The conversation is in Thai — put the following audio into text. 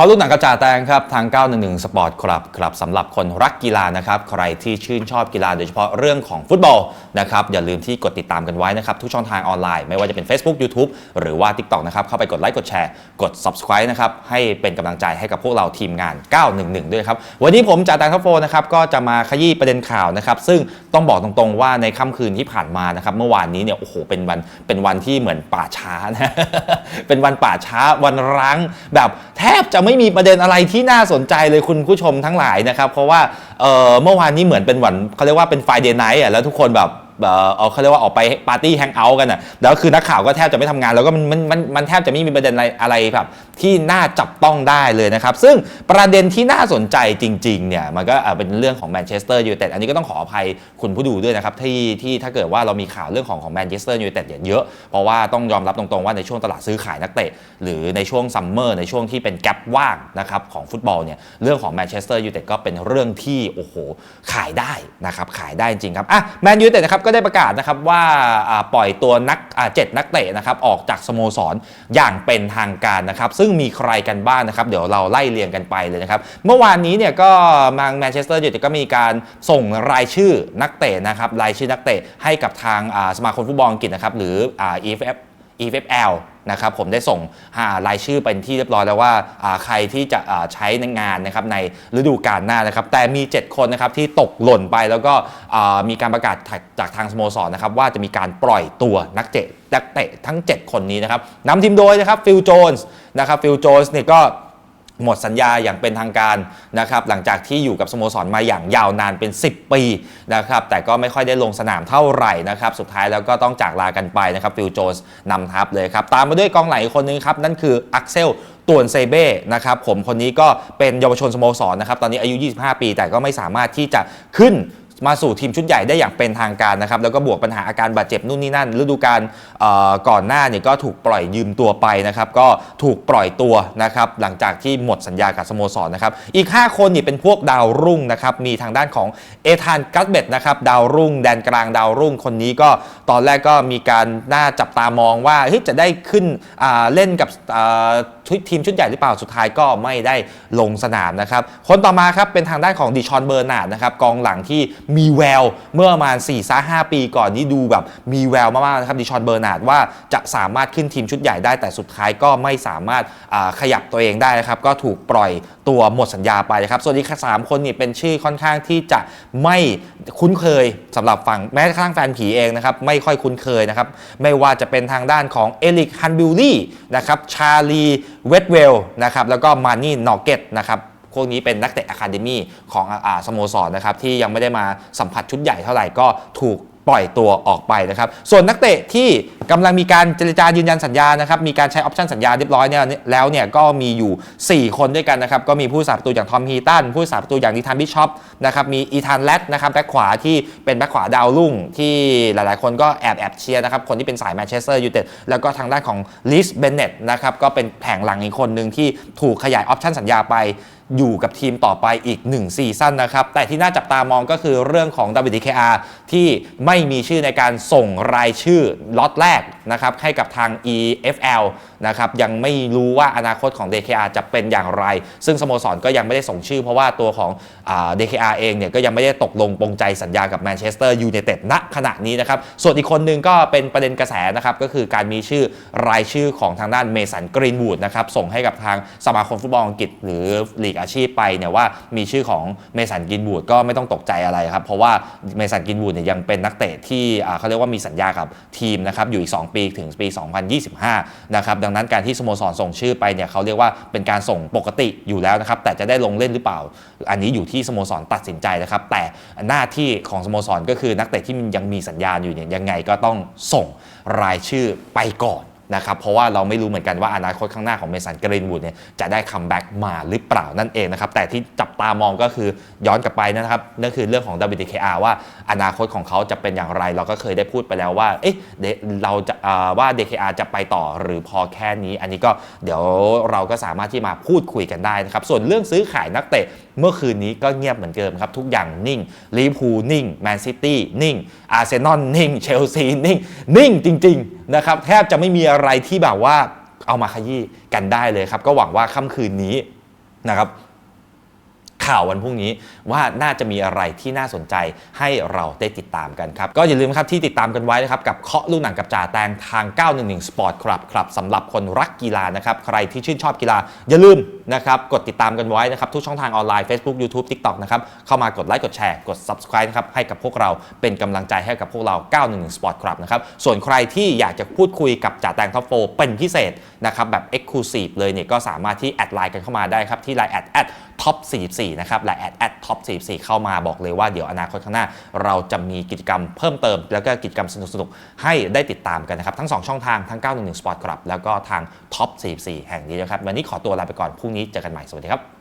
ขอรุ่นหนังกระจาแตงครับ ทาง 911 Sport ครับครับสำหรับคนรักกีฬานะครับ ใครที่ชื่นชอบกีฬาโดยเฉพาะเรื่องของฟุตบอลนะครับ อย่าลืมที่กดติดตามกันไว้นะครับ ทุกช่องทางออนไลน์ ไม่ว่าจะเป็น Facebook YouTube หรือว่า TikTok นะครับ เข้าไปกดไลค์กดแชร์กด Subscribe นะครับ ให้เป็นกำลังใจให้กับพวกเราทีมงาน 911 ด้วยครับ วันนี้ผมจ่าแตงทัฟโฟนะครับก็จะมาขยี้ประเด็นข่าวนะครับซึ่งต้องบอกตรงๆว่าในค่ำคืนที่ผ่านมานะครับเมื่อวานนี้เนี่ยโอ้โหเป็นวันเป็นวันที่เหมือนป่าช้านะเป็นวันป่าช้าวันร้างแบบแทบจะไม่มีประเด็นอะไรที่น่าสนใจเลยคุณผู้ชมทั้งหลายนะครับ เพราะว่าเออเมื่อวานนี้เหมือนเป็นวันเขาเรียกว่าเป็นไฟเดย์ไนท์อะแล้วทุกคนแบบ เออเอาเขาเรียกว่าออกไปปาร์ตี้แฮงเอาท์กันอะแล้วคือนักข่าวก็แทบจะไม่ทำงาน แล้วก็มันมันมันมันแทบจะไม่มีประเด็นอะไรอะไรแบบที่น่าจับต้องได้เลยนะครับ ซึ่งประเด็นที่น่าสนใจจริงๆเนี่ยมันก็เอ่อเป็นเรื่องของแมนเชสเตอร์ยูไนเต็ดอันนี้ก็ต้องขออภัยคุณผู้ดูด้วยนะครับที่ที่ถ้าเกิดว่าเรามีข่าวเรื่องของของแมนเชสเตอร์ยูไนเต็ดเยอะ เพราะว่าต้องยอมรับตรงๆว่าในช่วงตลาดซื้อขายนักเตะ หรือในช่วงซัมเมอร์ในช่วงที่เป็นแกลบว่างนะครับของฟุตบอลเนี่ยเรื่องของแมนเชสเตอร์ยูไนเต็ดก็เป็นเรื่องที่โอ้โหขายได้นะครับขายได้จริงครับอะแมนยูไนเต็ดนะครับก็ได้ประกาศนะครับว่าปล่อยตัวนักเจ็ดนักเตะนะครับออกจากสโมสรอย่างเป็นทางการนะครับซึ่งมีใครกันบ้างนะครับเดี๋ยวเราไล่เรียงกันไปเลยนะครับเมื่อวานนี้เนี่ยก็มางแมนเชสเตอร์ยูไนเต็ดก็มีการส่งรายชื่อนักเตะนะครับรายชื่อนักเตะให้กับทางสมาคมฟุตบอลอังกฤษนะครับหรืออ่า EFF EFL นะครับผมได้ส่งหารายชื่อเป็นที่เรียบร้อยแล้วว่าใครที่จะใช้ในงานนะครับในฤดูกาลหน้านะครับแต่มี 7 คนนะครับที่ตกหล่นไปแล้วก็มีการประกาศจากทางสโมสรนะครับว่าจะมีการปล่อยตัวนักเตะนักเตะทั้ง 7 คนนี้นะครับนำทีมโดยนะครับฟิลโจนส์นะครับฟิลโจนส์เนี่ยก็ หมดสัญญาอย่างเป็นทางการนะครับหลังจากที่อยู่กับสโมสรมาอย่างยาวนานเป็น 10 ปีนะครับแต่ก็ไม่ค่อยได้ลงสนามเท่าไหร่นะครับสุดท้ายแล้วก็ต้องจากลากันไปนะครับฟิลโจนส์นำทัพเลยครับตามมาด้วยกองหลังอีกคนนึงครับ นั่นคืออักเซลตวนเซเบ้นะครับผมคนนี้ก็เป็นเยาวชนสโมสรนะครับตอนนี้อายุ 25 ปี แต่ก็ไม่สามารถที่จะขึ้น มาสู่ทีมชุดใหญ่ได้อย่างเป็นทางการนะครับแล้วก็บวกปัญหาอาการบาดเจ็บนู่นนี่นั่นฤดูกาลก่อนหน้าเนี่ยก็ถูกปล่อยยืมตัวไปนะครับก็ถูกปล่อยตัวนะครับหลังจากที่หมดสัญญากับสโมสรนะครับอีก 5 คนนี่เป็นพวกดาวรุ่งนะครับมีทางด้านของเอธานกัตเบตนะครับดาวรุ่ง แดนกลางดาวรุ่งคนนี้ก็ตอนแรกก็มีการน่าจับตามองว่าเฮ้ยจะได้ขึ้นเล่นกับทีมชุดใหญ่หรือเปล่าสุดท้ายก็ไม่ได้ลงสนามนะครับคนต่อมาครับเป็นทางด้านของดิชอนเบอร์นาร์ดนะครับกองหลังที่มีแววเมื่อประมาณ4ี่ห้าปีก่อนนี่ดูแบบมีแววมากๆนะครับดิชอนเบอร์นาร์ดว่าจะสามารถขึ้นทีมชุดใหญ่ได้แต่สุดท้ายก็ไม่สามารถขยับตัวเองได้นะครับ ก็ถูกปล่อยตัวหมดสัญญาไปนะครับ ส่วนอีกสามคนนี่เป็นชื่อค่อนข้างที่จะไม่คุ้นเคยสำหรับฝั่งแม้กระทั่งแฟนผีเองนะครับ ไม่ค่อยคุ้นเคยนะครับ ไม่ว่าจะเป็นทางด้านของเอลิกฮันบิลลี่นะครับชาลีเวดเวลนะครับแล้วก็มานี่นอเกตนะครับ พวกนี้เป็นนักเตะอะคาเดมี่ของอสโมสรนะครับที่ยังไม่ได้มาสัมผัสชุดใหญ่เท่าไหร่ก็ถูกปล่อยตัวออกไปนะครับ ส่วนนักเตะที่กำลังมีการเจรจายืนยันสัญญานะครับ มีการใช้ออปชันสัญญาเรียบร้อยเนี่ยแล้วเนี่ยก็มีอยู่ 4 คนด้วยกันนะครับ ก็มีผู้สาประตูอย่างทอมฮีตัน ผู้สาประตูอย่างนิทานบิชอปนะครับ มีอีธานแลดนะครับ แบ็คขวาที่เป็นแบ็คขวาดาวรุ่ง ที่หลายๆ คนก็แอบแอบเชียร์นะครับ คนที่เป็นสายแมนเชสเตอร์ยูไนเต็ด แล้วก็ทางด้านของลิสเบนเน็ตนะครับ ก็เป็นแผงหลังอีกคนหนึ่งที่ถูกขยายออปชันสัญญาไป อยู่กับทีมต่อไปอีก 1 ซีซั่นนะครับ แต่ที่น่าจับตามองก็คือเรื่องของ WDKR ที่ไม่มีชื่อในการส่งรายชื่อล็อตแรกนะครับให้กับทาง EFL นะครับยังไม่รู้ว่าอนาคตของ DKR จะเป็นอย่างไร ซึ่งสโมสรก็ยังไม่ได้ส่งชื่อ เพราะว่าตัวของอา DKR เองเนี่ยก็ยังไม่ได้ตกลงปรงใจสัญญากับแมนเชสเตอร์ยูไนเต็ดณขณะนี้นะครับ ส่วนอีกคนหนึงก็เป็นประเด็นกระแสนะครับ ก็คือการมีชื่อรายชื่อของทางด้านเมสันกรีนวูดนะครับ ส่งให้กับทางสมาคมฟุตบอลอังกฤษหรือลีกอาชีพไปเนี่ยว่ามีชื่อของเมสันกรีนวูดก็ไม่ต้องตกใจอะไรครับ เพราะว่าเมสันกรีนวูดเนี่ยยังเป็นนักเตะที่เขาเรียกว่ามีสัญญากับทีมนะครับอยู่อีก 2 ปีถึงปี 2025 นะครับดังนั้นการที่สโมสรส่งชื่อไปเนี่ยเขาเรียกว่าเป็นการส่งปกติอยู่แล้วนะครับ แต่จะได้ลงเล่นหรือเปล่า อันนี้อยู่ที่สโมสรตัดสินใจนะครับ แต่หน้าที่ของสโมสรก็คือนักเตะที่ยังมีสัญญาณอยู่เนี่ยยังไงก็ต้องส่งรายชื่อไปก่อน นะครับเพราะว่าเราไม่รู้เหมือนกันว่าอนาคตข้างหน้าของเมสันกรีนวูดเนี่ยจะได้คัมแบ็กมาหรือเปล่านั่นเองนะครับแต่ที่จับตามองก็คือย้อนกลับไปนะครับนั่นคือเรื่องของ WTKR ว่าอนาคตของเขาจะเป็นอย่างไร เราก็เคยได้พูดไปแล้วว่าเอ๊ะเราจะอ่าว่า DKR จะไปต่อหรือพอแค่นี้ อันนี้ก็เดี๋ยวเราก็สามารถที่มาพูดคุยกันได้นะครับส่วนเรื่องซื้อขายนักเตะ เมื่อคืนนี้ก็เงียบเหมือนเดิมครับ ทุกอย่างนิ่งลิเวอร์พูลนิ่งแมนซิตี้นิ่งอาร์เซนอลนิ่งเชลซีนิ่ง นิ่งจริง ๆ นะครับ แทบจะไม่มีอะไรที่แบบว่าเอามาขยี้กันได้เลยครับ ก็หวังว่าค่ำคืนนี้นะครับข่าววันพรุ่งนี้ว่าน่าจะมีอะไรที่น่าสนใจให้เราได้ติดตามกันครับ ก็อย่าลืมครับที่ติดตามกันไว้นะครับ กับเคาะลูกหนังกับจ่าแตงทาง 911 Sport Club ครับสำหรับคนรักกีฬานะครับ ใครที่ชื่นชอบกีฬาอย่าลืม นะครับกดติดตามกันไว้นะครับทุกช่องทางออนไลน์ Facebook YouTube TikTok นะครับเข้ามากดไลค์กดแชร์กด Subscribe นะครับให้กับพวกเราเป็นกำลังใจให้กับพวกเรา 911 Sport Club นะครับส่วนใครที่อยากจะพูดคุยกับจ่าแตงท็อปโฟเป็นพิเศษนะครับแบบ Exclusive เลยเนี่ยก็สามารถที่แอดไลน์กันเข้ามาได้ครับที่ไลน์แอดแอดท็อป44 นะครับและแอดแอดท็อป44 เข้ามาบอกเลยว่าเดี๋ยวอนาคตข้างหน้า เราจะมีกิจกรรมเพิ่มเติม แล้วก็กิจกรรมสนุกๆให้ได้ติดตามกันนะครับทั้ง 2 ช่องทางทั้ง 911 Sport Club แล้วก็ทางท็อป44 แห่งนี้นะครับวันนี้ขอตัวลาไปก่อนพรุ่งนี้เจอกันใหม่สวัสดีครับ